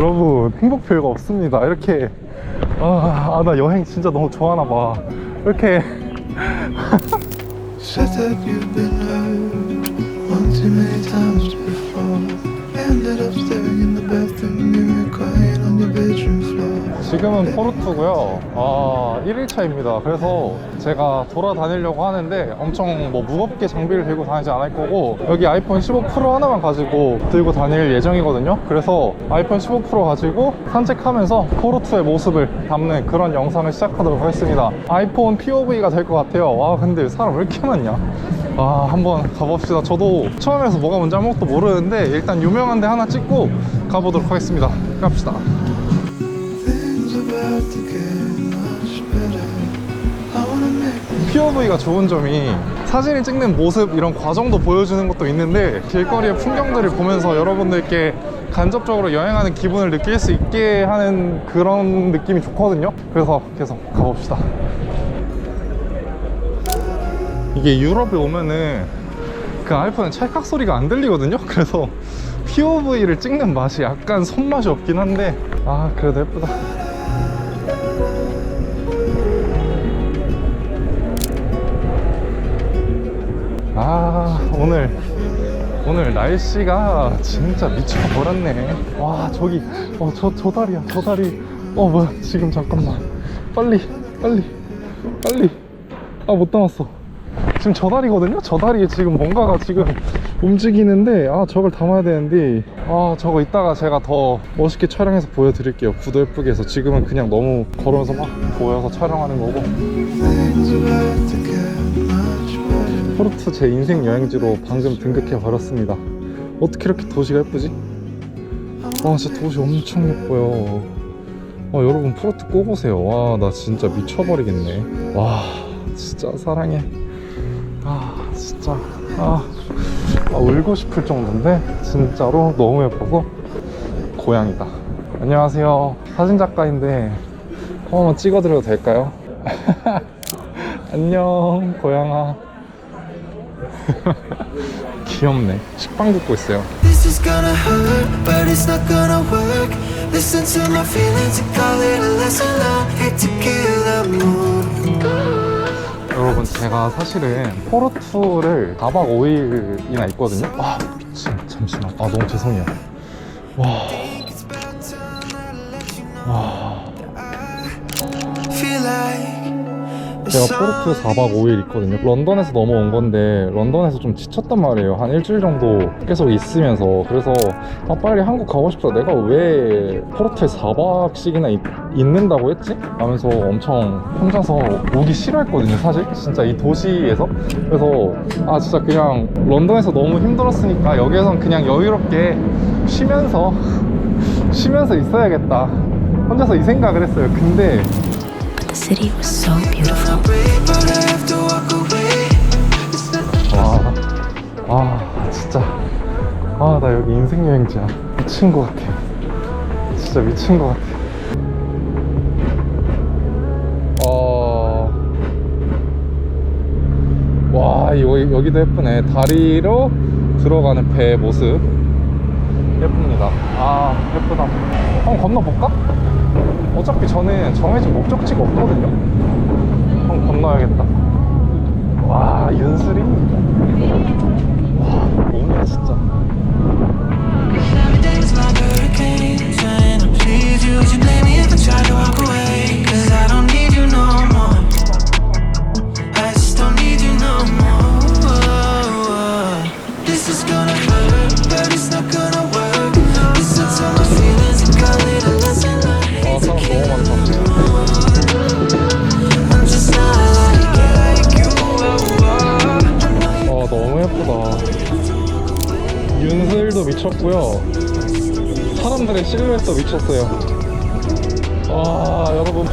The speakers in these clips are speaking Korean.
여러분 행복 별거 없습니다. 이렇게 아 나 여행 진짜 너무 좋아하나 봐. 이렇게 지금은 포르투고요. 아 1일차입니다. 그래서 제가 돌아다니려고 하는데 엄청 뭐 무겁게 장비를 들고 다니지 않을 거고 여기 아이폰 15 프로 하나만 가지고 들고 다닐 예정이거든요. 그래서 아이폰 15 프로 가지고 산책하면서 포르투의 모습을 담는 그런 영상을 시작하도록 하겠습니다. 아이폰 POV가 될 것 같아요. 와 근데 사람 왜 이렇게 많냐? 아 한번 가봅시다. 저도 처음에서 뭐가 뭔지 아무것도 모르는데 일단 유명한 데 하나 찍고 가보도록 하겠습니다. 갑시다 POV가 좋은 점이 사진을 찍는 모습 이런 과정도 보여주는 것도 있는데 길거리의 풍경들을 보면서 여러분들께 간접적으로 여행하는 기분을 느낄 수 있게 하는 그런 느낌이 좋거든요. 그래서 계속 가봅시다. 이게 유럽에 오면은 그 아이폰은 찰칵 소리가 안 들리거든요. 그래서 POV를 찍는 맛이 약간 손맛이 없긴 한데 아 그래도 예쁘다 아 오늘 오늘 날씨가 진짜 미쳐버렸네. 와 저기 어 저 저 다리야 저 다리. 어 뭐야 지금 잠깐만. 빨리 빨리 빨리. 아 못 담았어. 지금 저 다리거든요? 저 다리에 지금 뭔가가 지금 움직이는데 아 저걸 담아야 되는데. 아 저거 이따가 제가 더 멋있게 촬영해서 보여드릴게요. 구도 예쁘게 해서. 지금은 그냥 너무 걸어서 막 보여서 촬영하는 거고 포르투 제 인생 여행지로 방금 등극해 버렸습니다. 어떻게 이렇게 도시가 예쁘지? 와 진짜 도시 엄청 예뻐요. 와 여러분 포르투 꼭 오세요. 와 나 진짜 미쳐버리겠네. 와 진짜 사랑해. 아 진짜 아, 아 울고 싶을 정도인데 진짜로 너무 예뻐서 고향이다. 안녕하세요. 사진 작가인데 한번 찍어드려도 될까요? 안녕 고양아. 귀엽네. 식빵 굽고 있어요. This is gonna hurt, but it's not gonna work. Listen to my feelings and call it a lesson learned. Hate to kill the mood. 여러분 제가 사실은 포르투를 4박 5일이나 있거든요. 아 미친 잠시만. 아 너무 죄송해요. 와. 와. 제가 포르투 4박 5일 있거든요. 런던에서 넘어온 건데 런던에서 좀 지쳤단 말이에요. 한 일주일 정도 계속 있으면서 그래서 아 빨리 한국 가고 싶다. 내가 왜 포르투에 4박씩이나 있, 는다고 했지? 하면서 엄청 혼자서 오기 싫어했거든요. 사실 진짜 이 도시에서 그래서 아 진짜 그냥 런던에서 너무 힘들었으니까 여기에선 그냥 여유롭게 쉬면서 쉬면서 있어야겠다. 혼자서 이 생각을 했어요. 근데 The city was so beautiful. 와, 아, 진짜. 아, 나 여기 인생 여행지야. 미친 것 같아. 진짜 미친 것 같아. 어. 와, 여기, 여기도 예쁘네. 다리로 들어가는 배 모습. 예쁩니다. 아, 예쁘다. 한번 건너볼까? 어차피 저는 정해진 목적지가 없거든요. 한번 건너야겠다. 와, 윤슬이? 와, 뭐냐, 진짜. Every day's like hurricane Trying to please you You blame me if I try to walk away 미쳤고요. 사람들의 실루엣도 미쳤어요. 와, 여러분,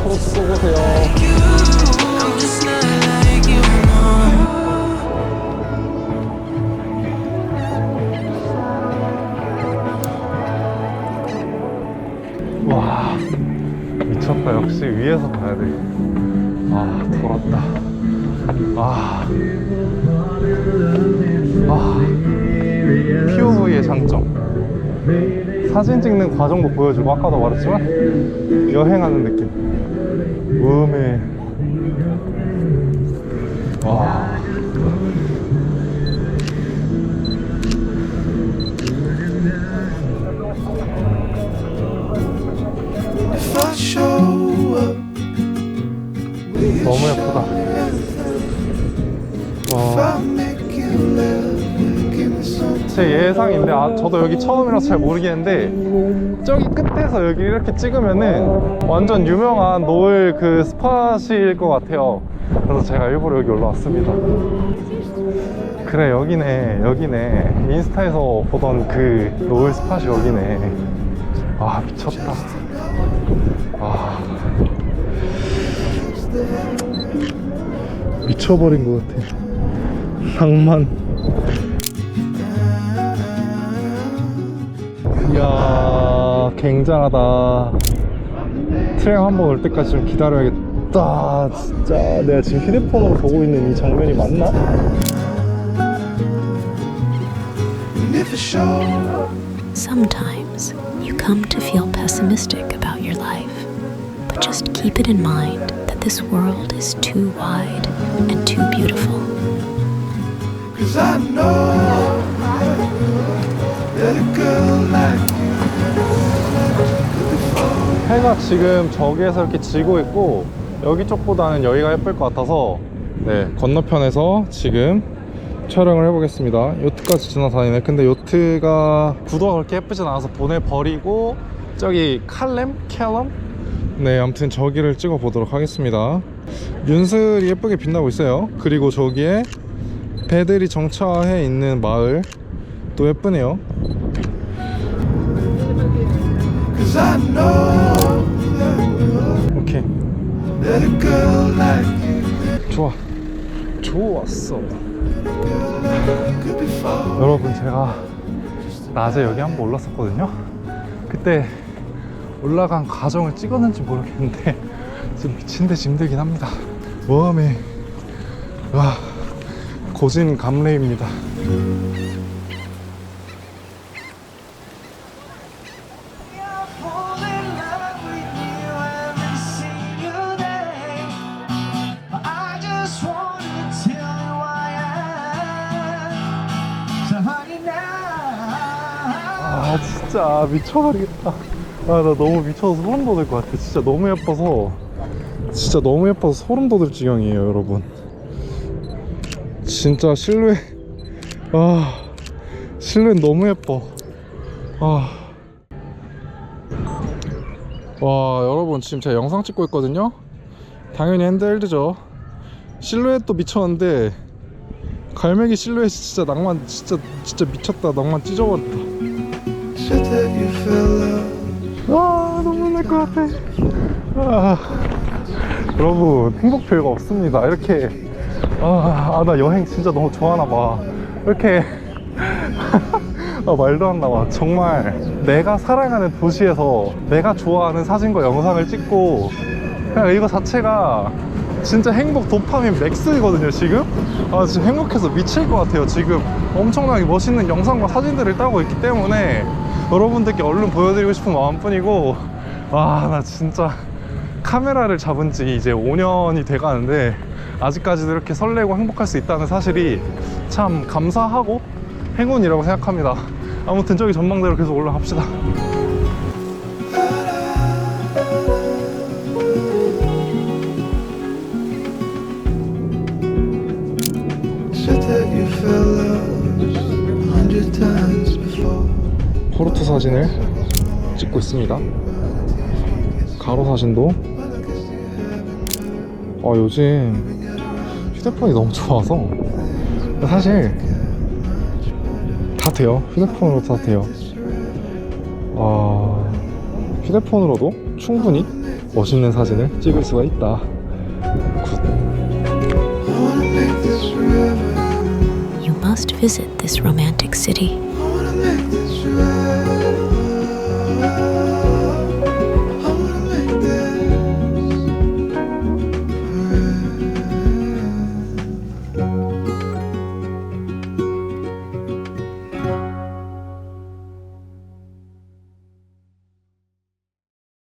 like you no 와, 미쳤다. 역시 위에서 봐야 돼. 아, 돌았다. 아. 아. POV의 장점. 사진 찍는 과정도 보여주고 아까도 말했지만 여행하는 느낌. 음에. 와. 너무 예쁘다. 와 제 예상인데 아, 저도 여기 처음이라서 잘 모르겠는데 저기 끝에서 여기 이렇게 찍으면은 완전 유명한 노을 그 스팟일 것 같아요. 그래서 제가 일부러 여기 올라왔습니다. 그래 여기네 여기네. 인스타에서 보던 그 노을 스팟이 여기네. 아 미쳤다. 아. 미쳐버린 것 같아 낭만 이야 굉장하다 트램 한번 올 때까지 좀 기다려야겠다 진짜 내가 지금 휴대폰으로 보고 있는 이 장면이 맞나? And if it show Sometimes you come to feel pessimistic about your life, but just keep it in mind that this world is too wide and too beautiful. Cause I know 해가 지금 저기에서 이렇게 지고 있고 여기 쪽보다는 여기가 예쁠 것 같아서 네 건너편에서 지금 촬영을 해보겠습니다. 요트까지 지나다니네. 근데 요트가 구도가 그렇게 예쁘진 않아서 보내버리고 저기 칼렘? 캘럼? 네 아무튼 저기를 찍어 보도록 하겠습니다. 윤슬이 예쁘게 빛나고 있어요. 그리고 저기에 배들이 정차해 있는 마을 또 예쁘네요. 오케이. 좋아. 좋았어. 여러분 제가 낮에 여기 한번 올랐었거든요. 그때 올라간 과정을 찍었는지 모르겠는데 지금 미친듯이 힘들긴 합니다. 모험에 와 고진 감래입니다 진짜 미쳐버리겠다. 아 나 너무 미쳐서 소름 돋을 것 같아. 진짜 너무 예뻐서. 진짜 너무 예뻐서 소름 돋을 지경이에요 여러분. 진짜 실루엣. 아 실루엣 너무 예뻐. 아. 와 여러분 지금 제가 영상 찍고 있거든요? 당연히 핸드헬드죠. 실루엣도 미쳤는데 갈매기 실루엣이 진짜 낭만 진짜 진짜 미쳤다. 낭만 찢어버렸다 아 너무 놀랄 것 같아. 아, 여러분 행복 별거 없습니다. 이렇게 아나 여행 진짜 너무 좋아하나 봐. 이렇게 아 말도 안 나와. 정말 내가 사랑하는 도시에서 내가 좋아하는 사진과 영상을 찍고 그냥 이거 자체가 진짜 행복 도파민 맥스거든요 지금? 아 지금 행복해서 미칠 것 같아요 지금. 엄청나게 멋있는 영상과 사진들을 따고 있기 때문에 여러분들께 얼른 보여드리고 싶은 마음뿐이고 와 나 진짜 카메라를 잡은 지 이제 5년이 돼 가는데 아직까지도 이렇게 설레고 행복할 수 있다는 사실이 참 감사하고 행운이라고 생각합니다. 아무튼 저기 전망대로 계속 올라갑시다 포르투 사진을 찍고 있습니다. 가로 사진도. 아 요즘 휴대폰이 너무 좋아서. 사실 다 돼요. 휴대폰으로 다 돼요. 아 휴대폰으로도 충분히 멋있는 사진을 찍을 수가 있다. You must visit this romantic city.